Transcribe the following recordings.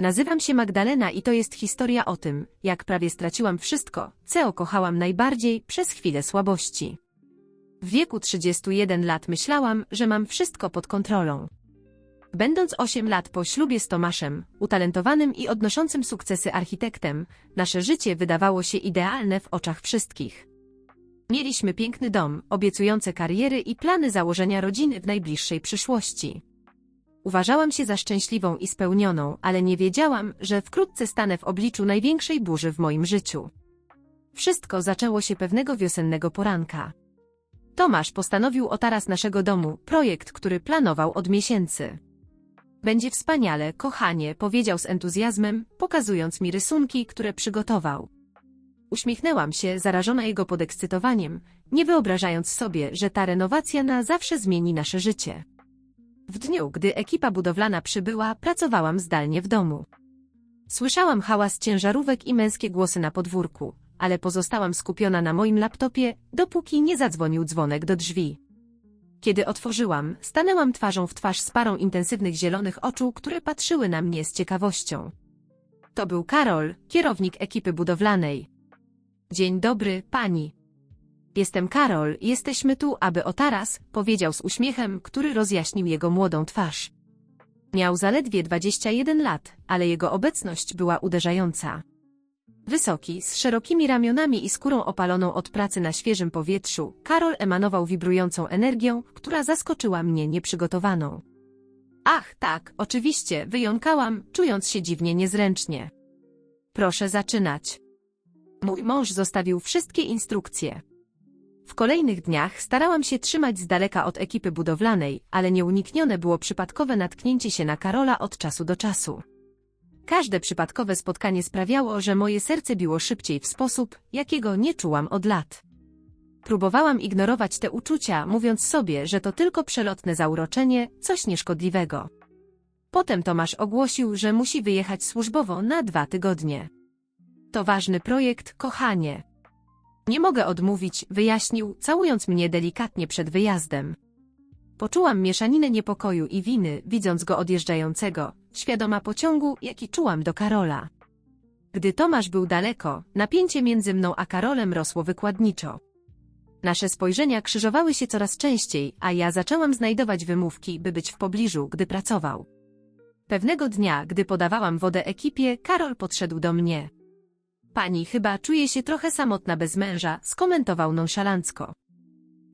Nazywam się Magdalena i to jest historia o tym, jak prawie straciłam wszystko, co kochałam najbardziej przez chwilę słabości. W wieku 31 lat myślałam, że mam wszystko pod kontrolą. Będąc 8 lat po ślubie z Tomaszem, utalentowanym i odnoszącym sukcesy architektem, nasze życie wydawało się idealne w oczach wszystkich. Mieliśmy piękny dom, obiecujące kariery i plany założenia rodziny w najbliższej przyszłości. Uważałam się za szczęśliwą i spełnioną, ale nie wiedziałam, że wkrótce stanę w obliczu największej burzy w moim życiu. Wszystko zaczęło się pewnego wiosennego poranka. Tomasz postanowił o taras naszego domu, projekt, który planował od miesięcy. Będzie wspaniale, kochanie, powiedział z entuzjazmem, pokazując mi rysunki, które przygotował. Uśmiechnęłam się, zarażona jego podekscytowaniem, nie wyobrażając sobie, że ta renowacja na zawsze zmieni nasze życie. W dniu, gdy ekipa budowlana przybyła, pracowałam zdalnie w domu. Słyszałam hałas ciężarówek i męskie głosy na podwórku, ale pozostałam skupiona na moim laptopie, dopóki nie zadzwonił dzwonek do drzwi. Kiedy otworzyłam, stanęłam twarzą w twarz z parą intensywnych zielonych oczu, które patrzyły na mnie z ciekawością. To był Karol, kierownik ekipy budowlanej. Dzień dobry, pani. Jestem Karol, jesteśmy tu, aby o taras, powiedział z uśmiechem, który rozjaśnił jego młodą twarz. Miał zaledwie 21 lat, ale jego obecność była uderzająca. Wysoki, z szerokimi ramionami i skórą opaloną od pracy na świeżym powietrzu, Karol emanował wibrującą energią, która zaskoczyła mnie nieprzygotowaną. Ach, tak, oczywiście, wyjąkałam, czując się dziwnie niezręcznie. Proszę zaczynać. Mój mąż zostawił wszystkie instrukcje. W kolejnych dniach starałam się trzymać z daleka od ekipy budowlanej, ale nieuniknione było przypadkowe natknięcie się na Karola od czasu do czasu. Każde przypadkowe spotkanie sprawiało, że moje serce biło szybciej w sposób, jakiego nie czułam od lat. Próbowałam ignorować te uczucia, mówiąc sobie, że to tylko przelotne zauroczenie, coś nieszkodliwego. Potem Tomasz ogłosił, że musi wyjechać służbowo na dwa tygodnie. To ważny projekt, kochanie. Nie mogę odmówić, wyjaśnił, całując mnie delikatnie przed wyjazdem. Poczułam mieszaninę niepokoju i winy, widząc go odjeżdżającego, świadoma pociągu, jaki czułam do Karola. Gdy Tomasz był daleko, napięcie między mną a Karolem rosło wykładniczo. Nasze spojrzenia krzyżowały się coraz częściej, a ja zaczęłam znajdować wymówki, by być w pobliżu, gdy pracował. Pewnego dnia, gdy podawałam wodę ekipie, Karol podszedł do mnie. Pani chyba czuje się trochę samotna bez męża, skomentował nonszalancko.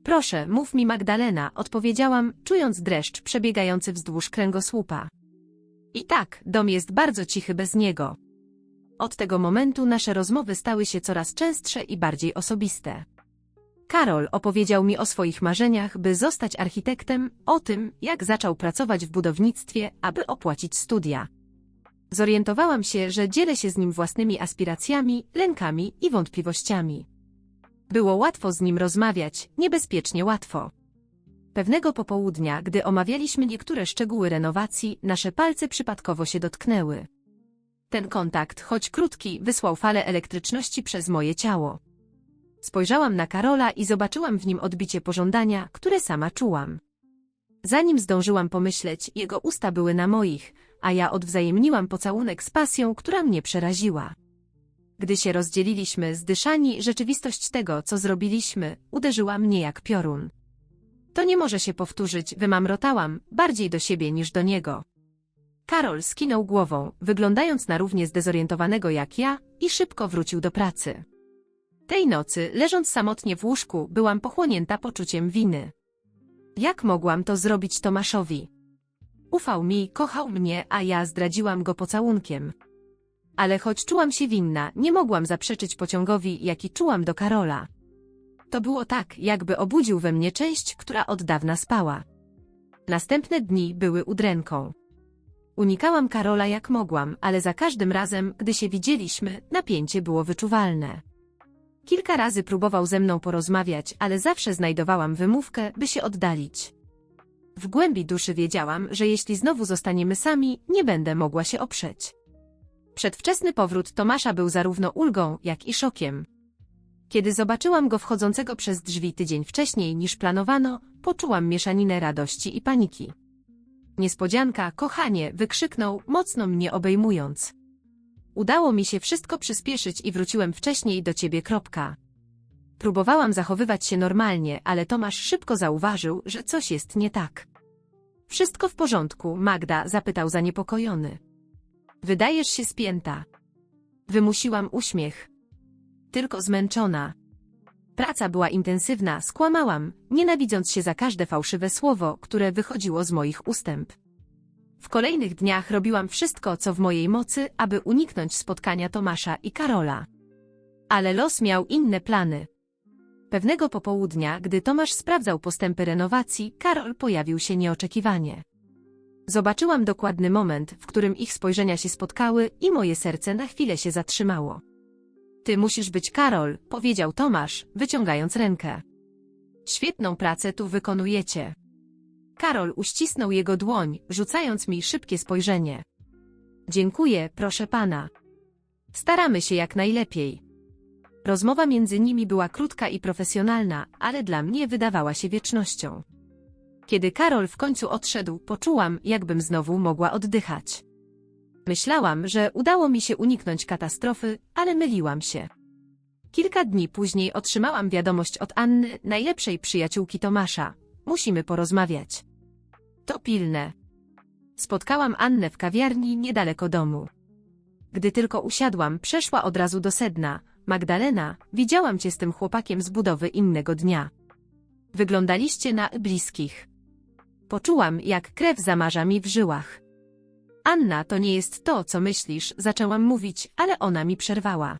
Proszę, mów mi Magdalena, odpowiedziałam, czując dreszcz przebiegający wzdłuż kręgosłupa. I tak, dom jest bardzo cichy bez niego. Od tego momentu nasze rozmowy stały się coraz częstsze i bardziej osobiste. Karol opowiedział mi o swoich marzeniach, by zostać architektem, o tym, jak zaczął pracować w budownictwie, aby opłacić studia. Zorientowałam się, że dzielę się z nim własnymi aspiracjami, lękami i wątpliwościami. Było łatwo z nim rozmawiać, niebezpiecznie łatwo. Pewnego popołudnia, gdy omawialiśmy niektóre szczegóły renowacji, nasze palce przypadkowo się dotknęły. Ten kontakt, choć krótki, wysłał falę elektryczności przez moje ciało. Spojrzałam na Karola i zobaczyłam w nim odbicie pożądania, które sama czułam. Zanim zdążyłam pomyśleć, jego usta były na moich, a ja odwzajemniłam pocałunek z pasją, która mnie przeraziła. Gdy się rozdzieliliśmy, zdyszani, rzeczywistość tego, co zrobiliśmy, uderzyła mnie jak piorun. To nie może się powtórzyć, wymamrotałam, bardziej do siebie niż do niego. Karol skinął głową, wyglądając na równie zdezorientowanego jak ja, i szybko wrócił do pracy. Tej nocy, leżąc samotnie w łóżku, byłam pochłonięta poczuciem winy. Jak mogłam to zrobić Tomaszowi? Ufał mi, kochał mnie, a ja zdradziłam go pocałunkiem. Ale choć czułam się winna, nie mogłam zaprzeczyć pociągowi, jaki czułam do Karola. To było tak, jakby obudził we mnie część, która od dawna spała. Następne dni były udręką. Unikałam Karola jak mogłam, ale za każdym razem, gdy się widzieliśmy, napięcie było wyczuwalne. Kilka razy próbował ze mną porozmawiać, ale zawsze znajdowałam wymówkę, by się oddalić. W głębi duszy wiedziałam, że jeśli znowu zostaniemy sami, nie będę mogła się oprzeć. Przedwczesny powrót Tomasza był zarówno ulgą, jak i szokiem. Kiedy zobaczyłam go wchodzącego przez drzwi tydzień wcześniej niż planowano, poczułam mieszaninę radości i paniki. Niespodzianka, kochanie, wykrzyknął, mocno mnie obejmując. Udało mi się wszystko przyspieszyć i wróciłem wcześniej do ciebie. Kropka. Próbowałam zachowywać się normalnie, ale Tomasz szybko zauważył, że coś jest nie tak. Wszystko w porządku, Magda, zapytał zaniepokojony. Wydajesz się spięta. Wymusiłam uśmiech. Tylko zmęczona. Praca była intensywna, skłamałam, nienawidząc się za każde fałszywe słowo, które wychodziło z moich ustęp. W kolejnych dniach robiłam wszystko, co w mojej mocy, aby uniknąć spotkania Tomasza i Karola. Ale los miał inne plany. Pewnego popołudnia, gdy Tomasz sprawdzał postępy renowacji, Karol pojawił się nieoczekiwanie. Zobaczyłam dokładny moment, w którym ich spojrzenia się spotkały i moje serce na chwilę się zatrzymało. Ty musisz być Karol, powiedział Tomasz, wyciągając rękę. Świetną pracę tu wykonujecie. Karol uścisnął jego dłoń, rzucając mi szybkie spojrzenie. Dziękuję, proszę pana. Staramy się jak najlepiej. Rozmowa między nimi była krótka i profesjonalna, ale dla mnie wydawała się wiecznością. Kiedy Karol w końcu odszedł, poczułam, jakbym znowu mogła oddychać. Myślałam, że udało mi się uniknąć katastrofy, ale myliłam się. Kilka dni później otrzymałam wiadomość od Anny, najlepszej przyjaciółki Tomasza. Musimy porozmawiać. To pilne. Spotkałam Annę w kawiarni niedaleko domu. Gdy tylko usiadłam, przeszła od razu do sedna. Magdalena, widziałam cię z tym chłopakiem z budowy innego dnia. Wyglądaliście na bliskich. Poczułam, jak krew zamarza mi w żyłach. Anna, to nie jest to, co myślisz, zaczęłam mówić, ale ona mi przerwała.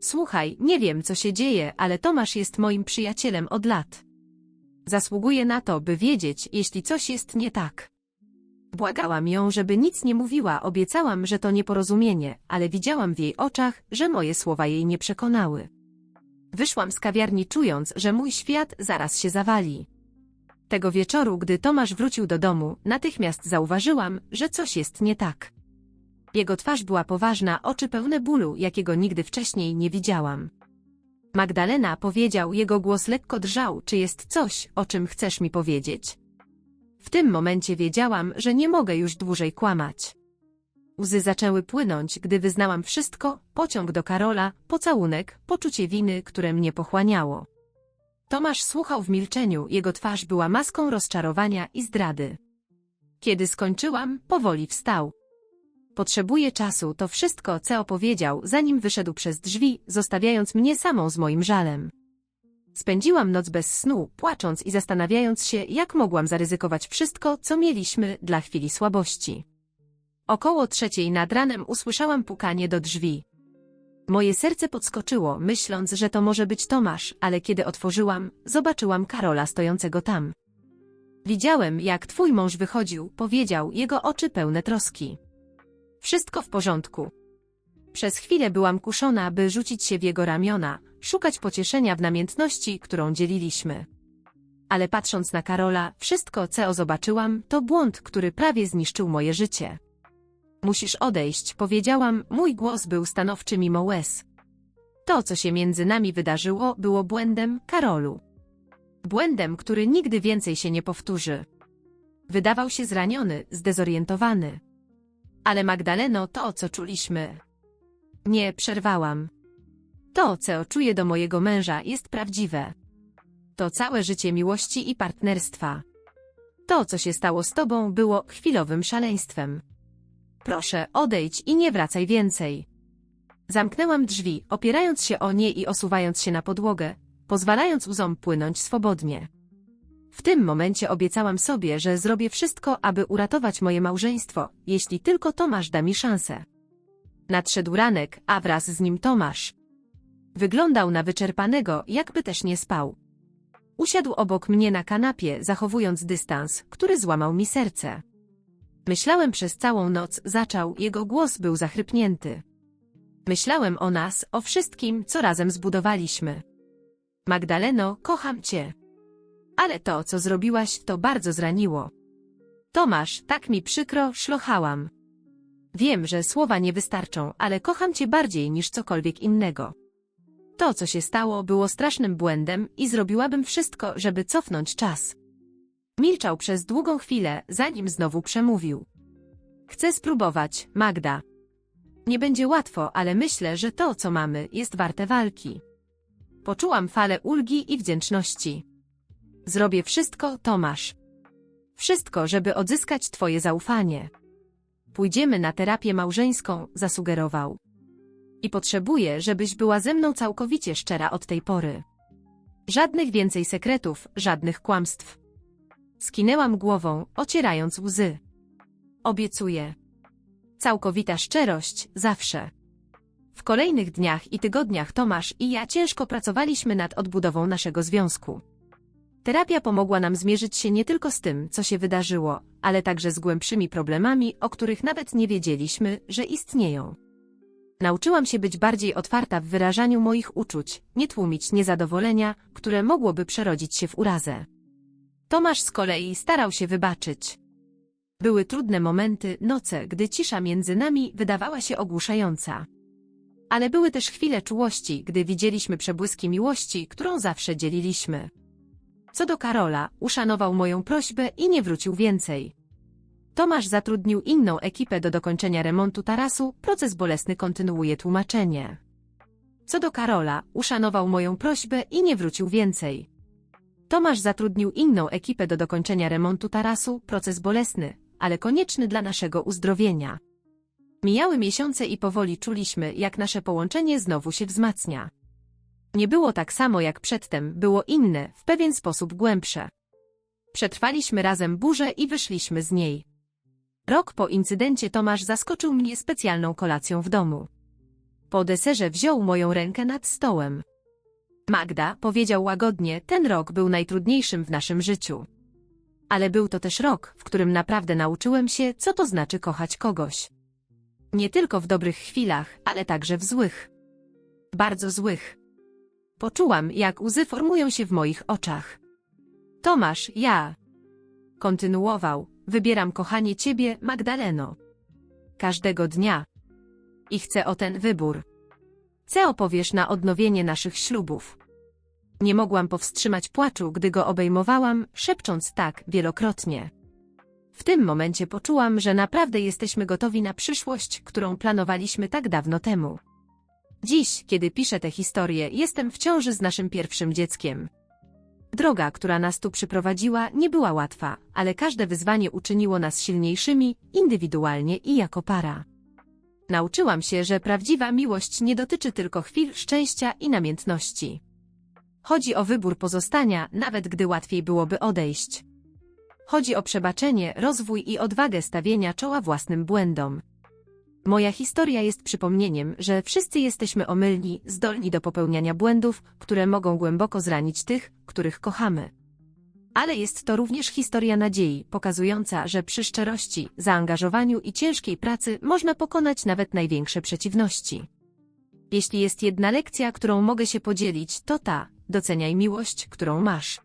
Słuchaj, nie wiem, co się dzieje, ale Tomasz jest moim przyjacielem od lat. Zasługuje na to, by wiedzieć, jeśli coś jest nie tak. Błagałam ją, żeby nic nie mówiła, obiecałam, że to nieporozumienie, ale widziałam w jej oczach, że moje słowa jej nie przekonały. Wyszłam z kawiarni czując, że mój świat zaraz się zawali. Tego wieczoru, gdy Tomasz wrócił do domu, natychmiast zauważyłam, że coś jest nie tak. Jego twarz była poważna, oczy pełne bólu, jakiego nigdy wcześniej nie widziałam. Magdalena powiedział, jego głos lekko drżał, czy jest coś, o czym chcesz mi powiedzieć. W tym momencie wiedziałam, że nie mogę już dłużej kłamać. Łzy zaczęły płynąć, gdy wyznałam wszystko, pociąg do Karola, pocałunek, poczucie winy, które mnie pochłaniało. Tomasz słuchał w milczeniu, jego twarz była maską rozczarowania i zdrady. Kiedy skończyłam, powoli wstał. Potrzebuję czasu, to wszystko, co opowiedział, zanim wyszedł przez drzwi, zostawiając mnie samą z moim żalem. Spędziłam noc bez snu, płacząc i zastanawiając się, jak mogłam zaryzykować wszystko, co mieliśmy dla chwili słabości. Około trzeciej nad ranem usłyszałam pukanie do drzwi. Moje serce podskoczyło, myśląc, że to może być Tomasz, ale kiedy otworzyłam, zobaczyłam Karola stojącego tam. Widziałem, jak twój mąż wychodził, powiedział, jego oczy pełne troski. Wszystko w porządku. Przez chwilę byłam kuszona, by rzucić się w jego ramiona, szukać pocieszenia w namiętności, którą dzieliliśmy. Ale patrząc na Karola, wszystko, co zobaczyłam, to błąd, który prawie zniszczył moje życie. Musisz odejść, powiedziałam, mój głos był stanowczy mimo łez. To, co się między nami wydarzyło, było błędem, Karolu. Błędem, który nigdy więcej się nie powtórzy. Wydawał się zraniony, zdezorientowany. Ale Magdaleno, to, co czuliśmy. Nie, przerwałam. To, co czuję do mojego męża, jest prawdziwe. To całe życie miłości i partnerstwa. To, co się stało z tobą, było chwilowym szaleństwem. Proszę, odejdź i nie wracaj więcej. Zamknęłam drzwi, opierając się o nie i osuwając się na podłogę, pozwalając łzom płynąć swobodnie. W tym momencie obiecałam sobie, że zrobię wszystko, aby uratować moje małżeństwo, jeśli tylko Tomasz da mi szansę. Nadszedł ranek, a wraz z nim Tomasz. Wyglądał na wyczerpanego, jakby też nie spał. Usiadł obok mnie na kanapie, zachowując dystans, który złamał mi serce. Myślałem przez całą noc, zaczął, jego głos był zachrypnięty. Myślałem o nas, o wszystkim, co razem zbudowaliśmy. Magdaleno, kocham cię. Ale to, co zrobiłaś, to bardzo zraniło. Tomasz, tak mi przykro, szlochałam. Wiem, że słowa nie wystarczą, ale kocham cię bardziej niż cokolwiek innego. To, co się stało, było strasznym błędem i zrobiłabym wszystko, żeby cofnąć czas. Milczał przez długą chwilę, zanim znowu przemówił. Chcę spróbować, Magda. Nie będzie łatwo, ale myślę, że to, co mamy, jest warte walki. Poczułam falę ulgi i wdzięczności. Zrobię wszystko, Tomasz. Wszystko, żeby odzyskać Twoje zaufanie. Pójdziemy na terapię małżeńską, zasugerował. I potrzebuję, żebyś była ze mną całkowicie szczera od tej pory. Żadnych więcej sekretów, żadnych kłamstw. Skinęłam głową, ocierając łzy. Obiecuję. Całkowita szczerość, zawsze. W kolejnych dniach i tygodniach Tomasz i ja ciężko pracowaliśmy nad odbudową naszego związku. Terapia pomogła nam zmierzyć się nie tylko z tym, co się wydarzyło, ale także z głębszymi problemami, o których nawet nie wiedzieliśmy, że istnieją. Nauczyłam się być bardziej otwarta w wyrażaniu moich uczuć, nie tłumić niezadowolenia, które mogłoby przerodzić się w urazę. Tomasz z kolei starał się wybaczyć. Były trudne momenty, noce, gdy cisza między nami wydawała się ogłuszająca. Ale były też chwile czułości, gdy widzieliśmy przebłyski miłości, którą zawsze dzieliliśmy. Co do Karola, uszanował moją prośbę i nie wrócił więcej. Tomasz zatrudnił inną ekipę do dokończenia remontu tarasu, proces bolesny kontynuuje tłumaczenie. Co do Karola, uszanował moją prośbę i nie wrócił więcej. Tomasz zatrudnił inną ekipę do dokończenia remontu tarasu, proces bolesny, ale konieczny dla naszego uzdrowienia. Mijały miesiące i powoli czuliśmy, jak nasze połączenie znowu się wzmacnia. Nie było tak samo jak przedtem, było inne, w pewien sposób głębsze. Przetrwaliśmy razem burzę i wyszliśmy z niej. Rok po incydencie Tomasz zaskoczył mnie specjalną kolacją w domu. Po deserze wziął moją rękę nad stołem. Magda, powiedział łagodnie, ten rok był najtrudniejszym w naszym życiu. Ale był to też rok, w którym naprawdę nauczyłem się, co to znaczy kochać kogoś. Nie tylko w dobrych chwilach, ale także w złych. Bardzo złych. Poczułam, jak łzy formują się w moich oczach. Tomasz, ja. Kontynuował, wybieram kochanie ciebie, Magdaleno. Każdego dnia. I chcę o ten wybór. Co opowiesz na odnowienie naszych ślubów? Nie mogłam powstrzymać płaczu, gdy go obejmowałam, szepcząc tak wielokrotnie. W tym momencie poczułam, że naprawdę jesteśmy gotowi na przyszłość, którą planowaliśmy tak dawno temu. Dziś, kiedy piszę tę historię, jestem w ciąży z naszym pierwszym dzieckiem. Droga, która nas tu przyprowadziła, nie była łatwa, ale każde wyzwanie uczyniło nas silniejszymi, indywidualnie i jako para. Nauczyłam się, że prawdziwa miłość nie dotyczy tylko chwil szczęścia i namiętności. Chodzi o wybór pozostania, nawet gdy łatwiej byłoby odejść. Chodzi o przebaczenie, rozwój i odwagę stawienia czoła własnym błędom. Moja historia jest przypomnieniem, że wszyscy jesteśmy omylni, zdolni do popełniania błędów, które mogą głęboko zranić tych, których kochamy. Ale jest to również historia nadziei, pokazująca, że przy szczerości, zaangażowaniu i ciężkiej pracy można pokonać nawet największe przeciwności. Jeśli jest jedna lekcja, którą mogę się podzielić, to ta, doceniaj miłość, którą masz.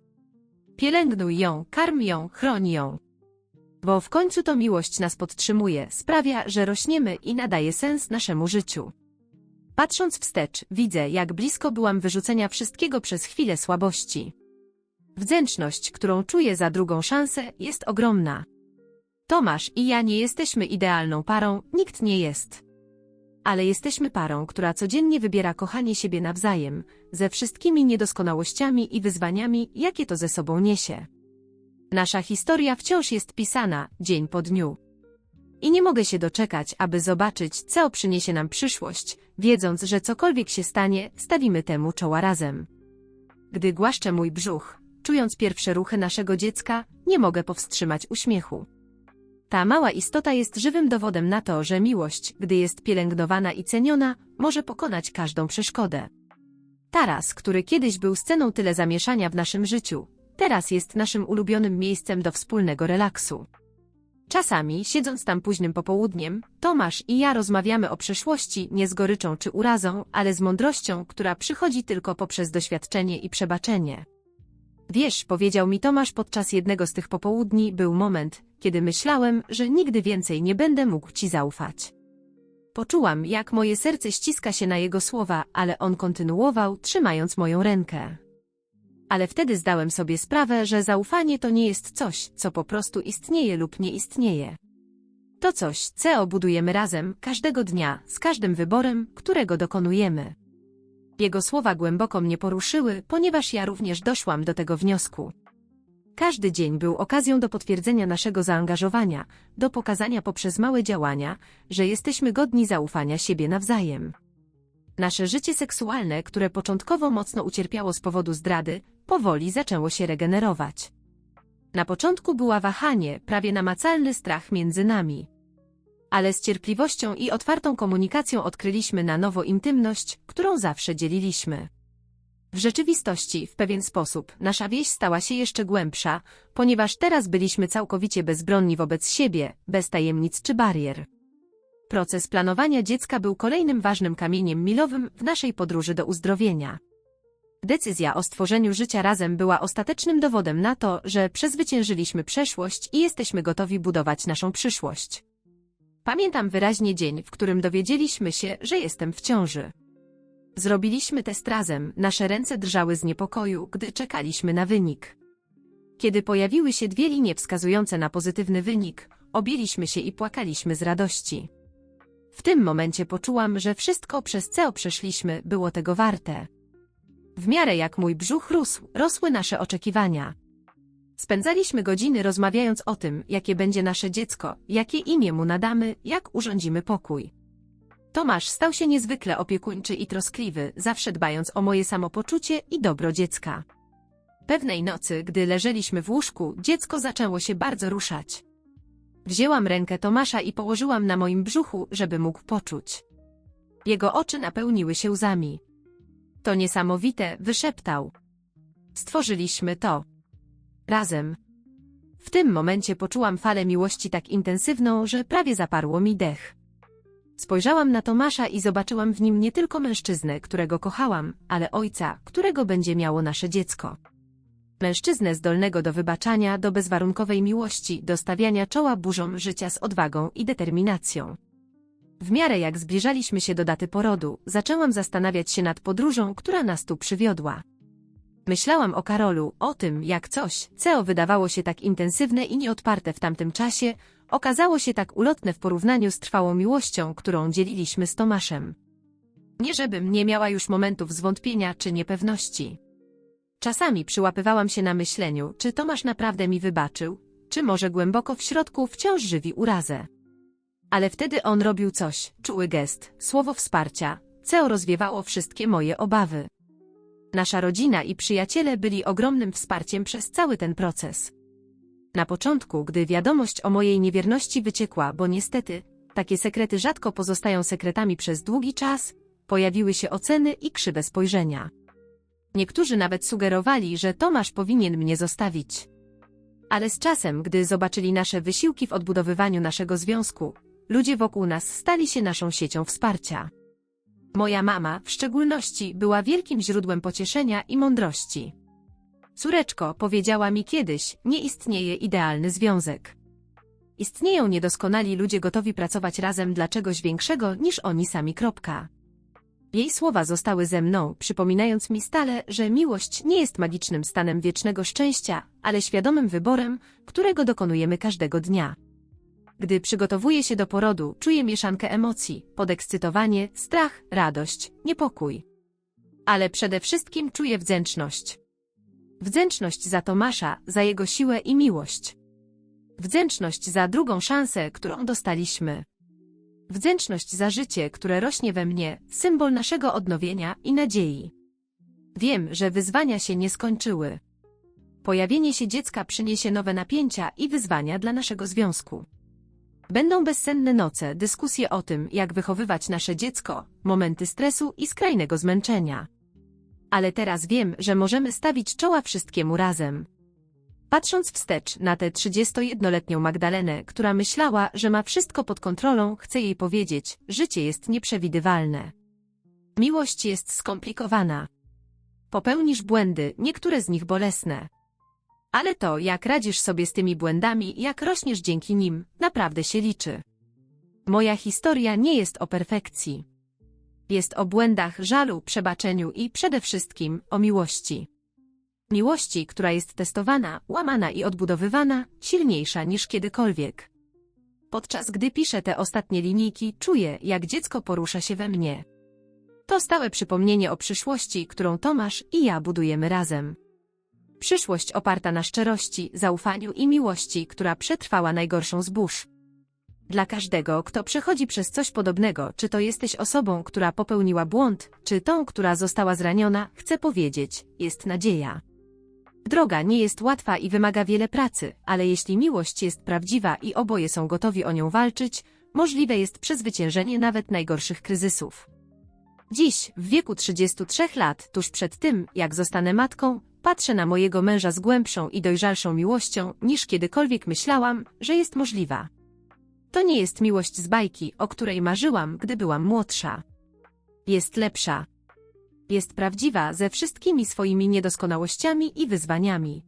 Pielęgnuj ją, karm ją, chroń ją. Bo w końcu to miłość nas podtrzymuje, sprawia, że rośniemy i nadaje sens naszemu życiu. Patrząc wstecz, widzę, jak blisko byłam wyrzucenia wszystkiego przez chwilę słabości. Wdzięczność, którą czuję za drugą szansę, jest ogromna. Tomasz i ja nie jesteśmy idealną parą, nikt nie jest. Ale jesteśmy parą, która codziennie wybiera kochanie siebie nawzajem, ze wszystkimi niedoskonałościami i wyzwaniami, jakie to ze sobą niesie. Nasza historia wciąż jest pisana, dzień po dniu. I nie mogę się doczekać, aby zobaczyć, co przyniesie nam przyszłość, wiedząc, że cokolwiek się stanie, stawimy temu czoła razem. Gdy głaszczę mój brzuch, czując pierwsze ruchy naszego dziecka, nie mogę powstrzymać uśmiechu. Ta mała istota jest żywym dowodem na to, że miłość, gdy jest pielęgnowana i ceniona, może pokonać każdą przeszkodę. Taras, który kiedyś był sceną tyle zamieszania w naszym życiu, teraz jest naszym ulubionym miejscem do wspólnego relaksu. Czasami, siedząc tam późnym popołudniem, Tomasz i ja rozmawiamy o przeszłości nie z goryczą czy urazą, ale z mądrością, która przychodzi tylko poprzez doświadczenie i przebaczenie. Wiesz, powiedział mi Tomasz podczas jednego z tych popołudni, był moment, kiedy myślałem, że nigdy więcej nie będę mógł ci zaufać. Poczułam, jak moje serce ściska się na jego słowa, ale on kontynuował, trzymając moją rękę. Ale wtedy zdałem sobie sprawę, że zaufanie to nie jest coś, co po prostu istnieje lub nie istnieje. To coś, co budujemy razem, każdego dnia, z każdym wyborem, którego dokonujemy. Jego słowa głęboko mnie poruszyły, ponieważ ja również doszłam do tego wniosku. Każdy dzień był okazją do potwierdzenia naszego zaangażowania, do pokazania poprzez małe działania, że jesteśmy godni zaufania siebie nawzajem. Nasze życie seksualne, które początkowo mocno ucierpiało z powodu zdrady, powoli zaczęło się regenerować. Na początku była wahanie, prawie namacalny strach między nami. Ale z cierpliwością i otwartą komunikacją odkryliśmy na nowo intymność, którą zawsze dzieliliśmy. W rzeczywistości, w pewien sposób, nasza wieś stała się jeszcze głębsza, ponieważ teraz byliśmy całkowicie bezbronni wobec siebie, bez tajemnic czy barier. Proces planowania dziecka był kolejnym ważnym kamieniem milowym w naszej podróży do uzdrowienia. Decyzja o stworzeniu życia razem była ostatecznym dowodem na to, że przezwyciężyliśmy przeszłość i jesteśmy gotowi budować naszą przyszłość. Pamiętam wyraźnie dzień, w którym dowiedzieliśmy się, że jestem w ciąży. Zrobiliśmy test razem, nasze ręce drżały z niepokoju, gdy czekaliśmy na wynik. Kiedy pojawiły się dwie linie wskazujące na pozytywny wynik, objęliśmy się i płakaliśmy z radości. W tym momencie poczułam, że wszystko przez co przeszliśmy było tego warte. W miarę jak mój brzuch rósł, rosły nasze oczekiwania. Spędzaliśmy godziny rozmawiając o tym, jakie będzie nasze dziecko, jakie imię mu nadamy, jak urządzimy pokój. Tomasz stał się niezwykle opiekuńczy i troskliwy, zawsze dbając o moje samopoczucie i dobro dziecka. Pewnej nocy, gdy leżeliśmy w łóżku, dziecko zaczęło się bardzo ruszać. Wzięłam rękę Tomasza i położyłam na moim brzuchu, żeby mógł poczuć. Jego oczy napełniły się łzami. To niesamowite, wyszeptał. Stworzyliśmy to. Razem. W tym momencie poczułam falę miłości tak intensywną, że prawie zaparło mi dech. Spojrzałam na Tomasza i zobaczyłam w nim nie tylko mężczyznę, którego kochałam, ale ojca, którego będzie miało nasze dziecko. Mężczyznę zdolnego do wybaczania, do bezwarunkowej miłości, do stawiania czoła burzom życia z odwagą i determinacją. W miarę jak zbliżaliśmy się do daty porodu, zaczęłam zastanawiać się nad podróżą, która nas tu przywiodła. Myślałam o Karolu, o tym, jak coś, co wydawało się tak intensywne i nieodparte w tamtym czasie, okazało się tak ulotne w porównaniu z trwałą miłością, którą dzieliliśmy z Tomaszem. Nie żebym nie miała już momentów zwątpienia czy niepewności. Czasami przyłapywałam się na myśleniu, czy Tomasz naprawdę mi wybaczył, czy może głęboko w środku wciąż żywi urazę. Ale wtedy on robił coś, czuły gest, słowo wsparcia, co rozwiewało wszystkie moje obawy. Nasza rodzina i przyjaciele byli ogromnym wsparciem przez cały ten proces. Na początku, gdy wiadomość o mojej niewierności wyciekła, bo niestety, takie sekrety rzadko pozostają sekretami przez długi czas, pojawiły się oceny i krzywe spojrzenia. Niektórzy nawet sugerowali, że Tomasz powinien mnie zostawić. Ale z czasem, gdy zobaczyli nasze wysiłki w odbudowywaniu naszego związku, ludzie wokół nas stali się naszą siecią wsparcia. Moja mama, w szczególności, była wielkim źródłem pocieszenia i mądrości. Córeczko, powiedziała mi kiedyś, nie istnieje idealny związek. Istnieją niedoskonali ludzie gotowi pracować razem dla czegoś większego niż oni sami. Kropka. Jej słowa zostały ze mną, przypominając mi stale, że miłość nie jest magicznym stanem wiecznego szczęścia, ale świadomym wyborem, którego dokonujemy każdego dnia. Gdy przygotowuję się do porodu, czuję mieszankę emocji, podekscytowanie, strach, radość, niepokój. Ale przede wszystkim czuję wdzięczność. Wdzięczność za Tomasza, za jego siłę i miłość. Wdzięczność za drugą szansę, którą dostaliśmy. Wdzięczność za życie, które rośnie we mnie, symbol naszego odnowienia i nadziei. Wiem, że wyzwania się nie skończyły. Pojawienie się dziecka przyniesie nowe napięcia i wyzwania dla naszego związku. Będą bezsenne noce, dyskusje o tym, jak wychowywać nasze dziecko, momenty stresu i skrajnego zmęczenia. Ale teraz wiem, że możemy stawić czoła wszystkiemu razem. Patrząc wstecz na tę 31-letnią Magdalenę, która myślała, że ma wszystko pod kontrolą, chcę jej powiedzieć, życie jest nieprzewidywalne. Miłość jest skomplikowana. Popełnisz błędy, niektóre z nich bolesne. Ale to, jak radzisz sobie z tymi błędami, jak rośniesz dzięki nim, naprawdę się liczy. Moja historia nie jest o perfekcji. Jest o błędach, żalu, przebaczeniu i przede wszystkim o miłości. Miłości, która jest testowana, łamana i odbudowywana, silniejsza niż kiedykolwiek. Podczas gdy piszę te ostatnie linijki, czuję, jak dziecko porusza się we mnie. To stałe przypomnienie o przyszłości, którą Tomasz i ja budujemy razem. Przyszłość oparta na szczerości, zaufaniu i miłości, która przetrwała najgorszą z burz. Dla każdego, kto przechodzi przez coś podobnego, czy to jesteś osobą, która popełniła błąd, czy tą, która została zraniona, chcę powiedzieć, jest nadzieja. Droga nie jest łatwa i wymaga wiele pracy, ale jeśli miłość jest prawdziwa i oboje są gotowi o nią walczyć, możliwe jest przezwyciężenie nawet najgorszych kryzysów. Dziś, w wieku 33 lat, tuż przed tym, jak zostanę matką, patrzę na mojego męża z głębszą i dojrzalszą miłością, niż kiedykolwiek myślałam, że jest możliwa. To nie jest miłość z bajki, o której marzyłam, gdy byłam młodsza. Jest lepsza. Jest prawdziwa ze wszystkimi swoimi niedoskonałościami i wyzwaniami.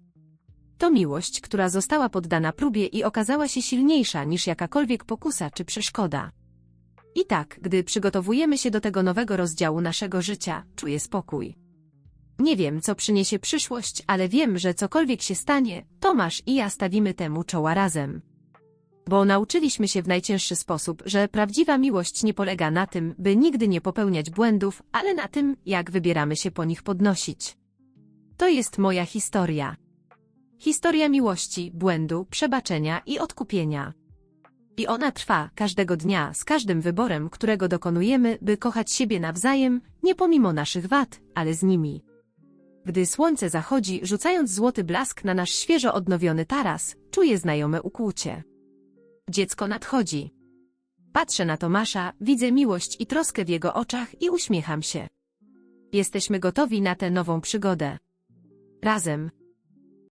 To miłość, która została poddana próbie i okazała się silniejsza niż jakakolwiek pokusa czy przeszkoda. I tak, gdy przygotowujemy się do tego nowego rozdziału naszego życia, czuję spokój. Nie wiem, co przyniesie przyszłość, ale wiem, że cokolwiek się stanie, Tomasz i ja stawimy temu czoła razem. Bo nauczyliśmy się w najcięższy sposób, że prawdziwa miłość nie polega na tym, by nigdy nie popełniać błędów, ale na tym, jak wybieramy się po nich podnosić. To jest moja historia. Historia miłości, błędu, przebaczenia i odkupienia. I ona trwa każdego dnia z każdym wyborem, którego dokonujemy, by kochać siebie nawzajem, nie pomimo naszych wad, ale z nimi. Gdy słońce zachodzi, rzucając złoty blask na nasz świeżo odnowiony taras, czuję znajome ukłucie. Dziecko nadchodzi. Patrzę na Tomasza, widzę miłość i troskę w jego oczach i uśmiecham się. Jesteśmy gotowi na tę nową przygodę. Razem.